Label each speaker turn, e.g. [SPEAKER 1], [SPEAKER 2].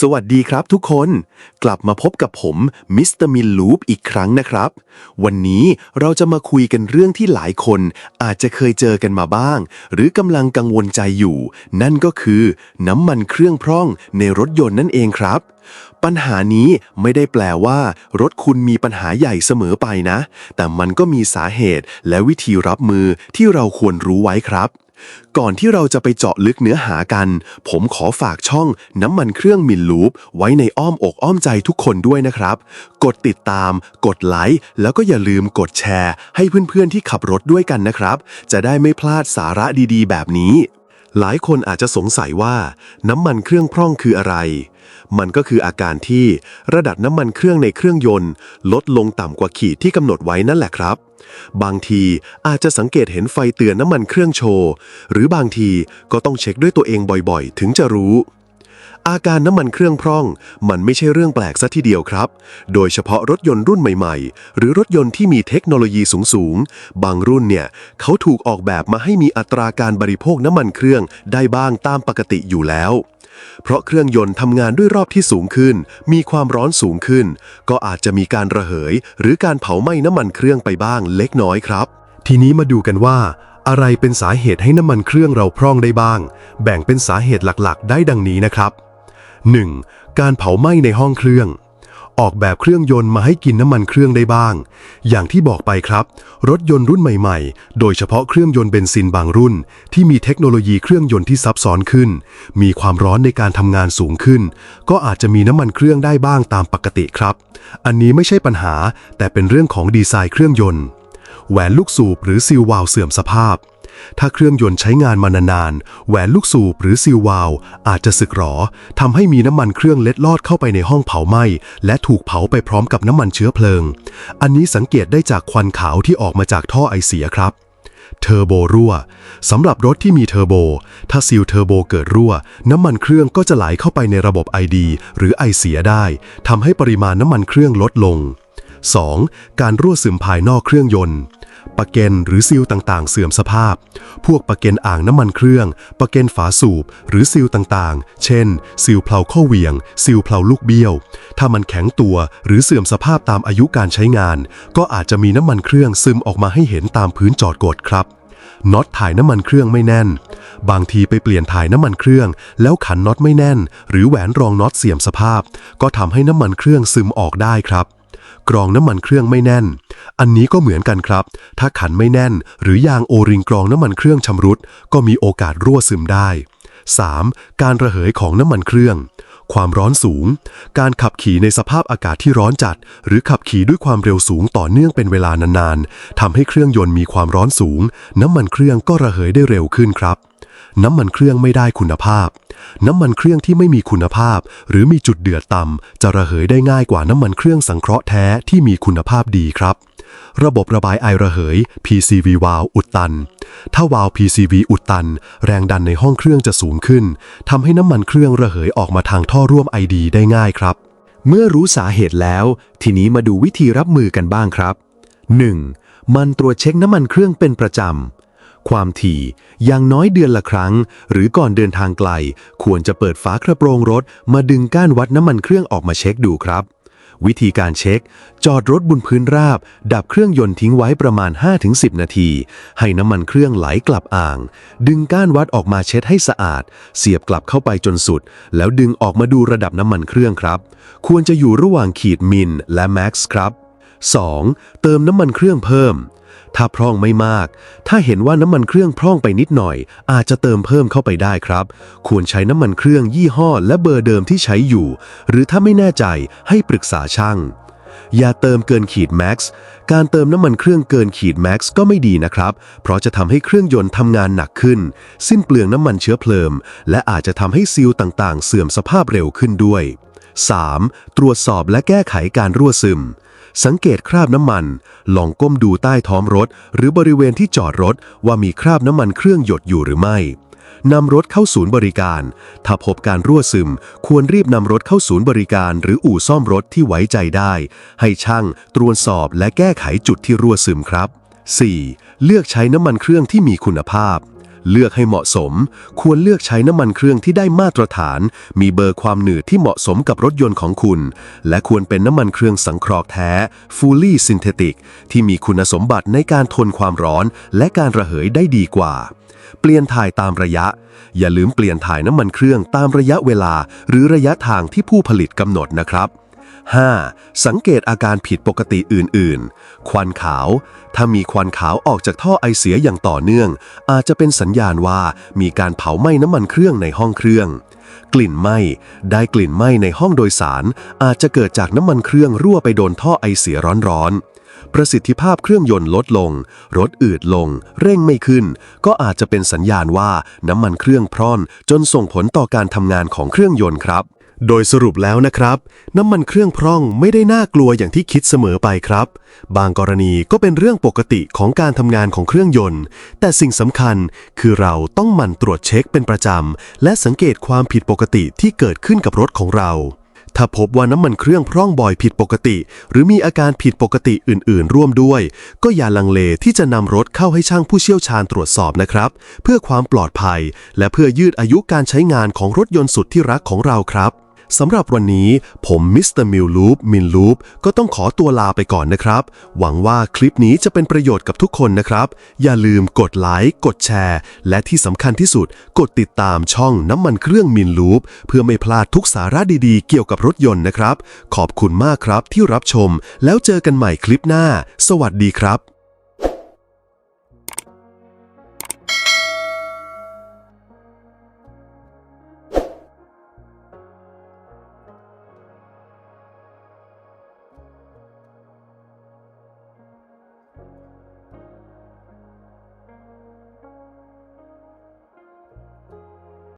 [SPEAKER 1] สวัสดีครับทุกคน กลับมาพบกับผมมิสเตอร์มินลูปอีกครั้งนะครับ วันนี้เราจะมาคุยกันเรื่องที่หลายคนอาจจะเคยเจอกันมาบ้าง หรือกำลังกังวลใจอยู่ นั่นก็คือน้ำมันเครื่องพร่องในรถยนต์นั่นเองครับ ปัญหานี้ไม่ได้แปลว่า รถคุณมีปัญหาใหญ่เสมอไปนะ แต่มันก็มีสาเหตุและวิธีรับมือที่เราควรรู้ไว้ครับ ก่อนที่เราจะไปเจาะลึกเนื้อหากัน ผมขอฝากช่องน้ำมันเครื่องมินลูป ไว้ในอ้อมอกอ้อมใจทุกคนด้วยนะครับ กดติดตาม กดไลค์แล้วก็อย่าลืมกดแชร์ ให้เพื่อนๆที่ขับรถด้วยกันนะครับ จะได้ไม่พลาดสาระดีๆ แบบนี้ หลายคนอาจจะสงสัยว่าน้ำมันเครื่องพร่องคืออะไร มันก็คืออาการที่ระดับน้ำมันเครื่องในเครื่องยนต์ ลดลงต่ำกว่าขีดที่กำหนดไว้นั่นแหละครับ บางทีอาจจะสังเกตเห็นไฟเตือนน้ำมันเครื่องโชว์ หรือบางทีก็ต้องเช็คด้วยตัวเองบ่อยๆ ถึงจะรู้ อาการน้ำมันเครื่องพร่อง มันไม่ใช่เรื่องแปลกซะทีเดียวครับ โดยเฉพาะรถยนต์รุ่นใหม่ๆ หรือรถยนต์ที่มีเทคโนโลยีสูงๆ บางรุ่นเนี่ยเขาถูกออกแบบมาให้มีอัตราการบริโภคน้ำมันเครื่องได้บ้างตามปกติอยู่แล้ว เพราะเครื่องยนต์ทำงานด้วยรอบที่สูงขึ้น มีความร้อนสูงขึ้น ก็อาจจะมีการระเหย หรือการเผาไหม้น้ำมันเครื่องไปบ้างเล็กน้อยครับ ทีนี้มาดูกันว่าอะไรเป็นสาเหตุให้น้ำมันเครื่องเราพร่องได้บ้าง แบ่งเป็นสาเหตุหลักๆ ได้ดังนี้นะครับ 1. การเผาไหม้ในห้องเครื่อง ออกแบบเครื่องยนต์มาให้กินน้ำมันเครื่องได้บ้าง อย่างที่บอกไปครับ รถยนต์รุ่นใหม่ๆ โดยเฉพาะเครื่องยนต์เบนซินบางรุ่น ที่มีเทคโนโลยีเครื่องยนต์ที่ซับซ้อนขึ้น มีความร้อนในการทำงานสูงขึ้น ก็อาจจะมีน้ำมันเครื่องได้บ้างตามปกติครับ อันนี้ไม่ใช่ปัญหา แต่เป็นเรื่องของดีไซน์เครื่องยนต์ แหวนลูกสูบหรือซีลวาล์วเสื่อมสภาพ ถ้าเครื่องยนต์ใช้งานมานานๆ แหวนลูกสูบหรือซีลวาล์วอาจจะสึกหรอทำให้มีน้ำมันเครื่องเล็ดลอดเข้าไปในห้องเผาไหม้ และถูกเผาไปพร้อมกับน้ำมันเชื้อเพลิง อันนี้สังเกตได้จากควันขาวที่ออกมาจากท่อไอเสียครับเทอร์โบรั่วสำหรับรถที่มีเทอร์โบ ถ้าซีลเทอร์โบเกิดรั่ว น้ำมันเครื่องก็จะไหลเข้าไปในระบบ ID หรือไอเสียได้ทำให้ปริมาณน้ำมันเครื่องลดลง 2. การรั่วซึมภายนอกเครื่องยนต์ ปะเกนหรือซีลต่างๆ เสื่อมสภาพ พวกปะเกนอ่างน้ำมันเครื่อง ปะเกนฝาสูบ หรือซีลต่างๆ เช่น ซีลเพลาข้อเหวียง ซีลเพลาลูกเบี้ยว ถ้ามันแข็งตัวหรือเสื่อมสภาพตามอายุการใช้งาน ก็อาจจะมีน้ำมันเครื่องซึมออกมาให้เห็นตามพื้นจอดกดครับน็อตถ่ายน้ำมันเครื่องไม่แน่น บางทีไปเปลี่ยนถ่ายน้ำมันเครื่อง แล้วขันน็อตไม่แน่น หรือแหวนรองน็อตเสื่อมสภาพ ก็ทำให้น้ำมันเครื่องซึมออกได้ครับ กรองน้ำมันเครื่องไม่แน่น อันนี้ก็เหมือนกันครับ ถ้าขันไม่แน่น หรือยางโอริงกรองน้ำมันเครื่องชำรุด ก็มีโอกาสรั่วซึมได้ 3. การระเหยของน้ำมันเครื่อง ความร้อนสูง การขับขี่ในสภาพอากาศที่ร้อนจัด หรือขับขี่ด้วยความเร็วสูงต่อเนื่องเป็นเวลานานๆทำให้เครื่องยนต์มีความร้อนสูง น้ำมันเครื่องก็ระเหยได้เร็วขึ้นครับ น้ำมันเครื่องไม่ได้คุณภาพ น้ำมันเครื่องที่ไม่มีคุณภาพ หรือมีจุดเดือดต่ำจะระเหยได้ง่ายกว่าน้ำมันเครื่องสังเคราะห์แท้ที่มีคุณภาพดีครับ ระบบระบายไอระเหย PCV วาล์วอุดตัน ถ้าวาล์ว PCV อุดตัน แรงดันในห้องเครื่องจะสูงขึ้นทำให้น้ำมันเครื่องระเหยออกมาทางท่อร่วม ID ได้ง่ายครับ
[SPEAKER 2] เมื่อรู้สาเหตุแล้ว ทีนี้มาดูวิธีรับมือกันบ้างครับ 1. มันตรวจเช็คน้ำมันเครื่องเป็นประจำ ความถี่อย่างน้อยเดือนละครั้ง หรือก่อนเดินทางไกล ควรจะเปิดฝากระโปรงรถ มาดึงก้านวัดน้ำมันเครื่องออกมาเช็คดูครับ วิธีการเช็ค จอดรถบนพื้นราบ ดับเครื่องยนต์ทิ้งไว้ประมาณ 5-10 นาที ให้น้ำมันเครื่องไหลกลับอ่าง ดึงก้านวัดออกมาเช็ดให้สะอาด เสียบกลับเข้าไปจนสุด แล้วดึงออกมาดูระดับน้ำมันเครื่องครับ ควรจะอยู่ระหว่างขีดมิลและแม็กซ์ครับ 2. เติมน้ำมันเครื่องเพิ่ม ถ้าพร่องไม่มาก ถ้าเห็นว่าน้ำมันเครื่องพร่องไปนิดหน่อย อาจจะเติมเพิ่มเข้าไปได้ครับ ควรใช้น้ำมันเครื่องยี่ห้อและเบอร์เดิมที่ใช้อยู่ หรือถ้าไม่แน่ใจให้ปรึกษาช่างอย่าเติมเกินขีดแม็กซ์การเติมน้ำมันเครื่องเกินขีดแม็กซ์ก็ไม่ดีนะครับ เพราะจะทำให้เครื่องยนต์ทำงานหนักขึ้น สิ้นเปลืองน้ำมันเชื้อเพลิง และอาจจะทำให้ซีลต่างๆ เสื่อมสภาพเร็วขึ้นด้วย 3. ตรวจสอบและแก้ไขการรั่วซึม สังเกตคราบน้ำมัน ลองก้มดูใต้ท้องรถ หรือบริเวณที่จอดรถว่ามีคราบน้ำมันเครื่องหยดอยู่หรือไม่นำรถเข้าศูนย์บริการ ถ้าพบการรั่วซึม ควรรีบนำรถเข้าศูนย์บริการ หรืออู่ซ่อมรถที่ไว้ใจได้ ให้ช่างตรวจสอบและแก้ไขจุดที่รั่วซึมครับ 4. เลือกใช้น้ำมันเครื่องที่มีคุณภาพ เลือกให้เหมาะสม ควรเลือกใช้น้ำมันเครื่องที่ได้มาตรฐาน มีเบอร์ความหนืดที่เหมาะสมกับรถยนต์ของคุณ และควรเป็นน้ำมันเครื่องสังเคราะห์แท้ fully synthetic ที่มีคุณสมบัติในการทนความร้อน และการระเหยได้ดีกว่า เปลี่ยนถ่ายตามระยะ อย่าลืมเปลี่ยนถ่ายน้ำมันเครื่องตามระยะเวลา หรือระยะทางที่ผู้ผลิตกำหนดนะครับ 5. สังเกตอาการผิดปกติอื่นๆ ควันขาว ถ้ามีควันขาวออกจากท่อไอเสียอย่างต่อเนื่อง อาจจะเป็นสัญญาณว่ามีการเผาไหม้น้ำมันเครื่องในห้องเครื่อง กลิ่นไหม้ ได้กลิ่นไหม้ในห้องโดยสาร อาจจะเกิดจากน้ำมันเครื่องรั่วไปโดนท่อไอเสียร้อนๆประสิทธิภาพเครื่องยนต์ลดลง รถอืดลง เร่งไม่ขึ้น ก็อาจจะเป็นสัญญาณว่าน้ำมันเครื่องพร่อน จนส่งผลต่อการทำงานของเครื่องยนต์ครับ
[SPEAKER 1] โดยสรุปแล้วนะครับ น้ำมันเครื่องพร่องไม่ได้น่ากลัวอย่างที่คิดเสมอไปครับ บางกรณีก็เป็นเรื่องปกติของการทำงานของเครื่องยนต์ แต่สิ่งสำคัญคือเราต้องหมั่นตรวจเช็คเป็นประจำ และสังเกตความผิดปกติที่เกิดขึ้นกับรถของเรา ถ้าพบว่าน้ำมันเครื่องพร่องบ่อยผิดปกติ หรือมีอาการผิดปกติอื่น ๆ ร่วมด้วย ก็อย่าลังเลที่จะนำรถเข้าให้ช่างผู้เชี่ยวชาญตรวจสอบนะครับ เพื่อความปลอดภัย และเพื่อยืดอายุการใช้งานของรถยนต์สุดที่รักของเราครับ สำหรับวันนี้ผมมิสเตอร์มิลลูปมินลูปก็ต้องขอตัวลาไปก่อนนะครับ หวังว่าคลิปนี้จะเป็นประโยชน์กับทุกคนนะครับ อย่าลืมกดไลค์กดแชร์ และที่สำคัญที่สุด กดติดตามช่องน้ำมันเครื่องมินลูปเพื่อไม่พลาดทุกสาระดีๆ เกี่ยวกับรถยนต์นะครับ ขอบคุณมากครับที่รับชม แล้วเจอกันใหม่คลิปหน้า สวัสดีครับ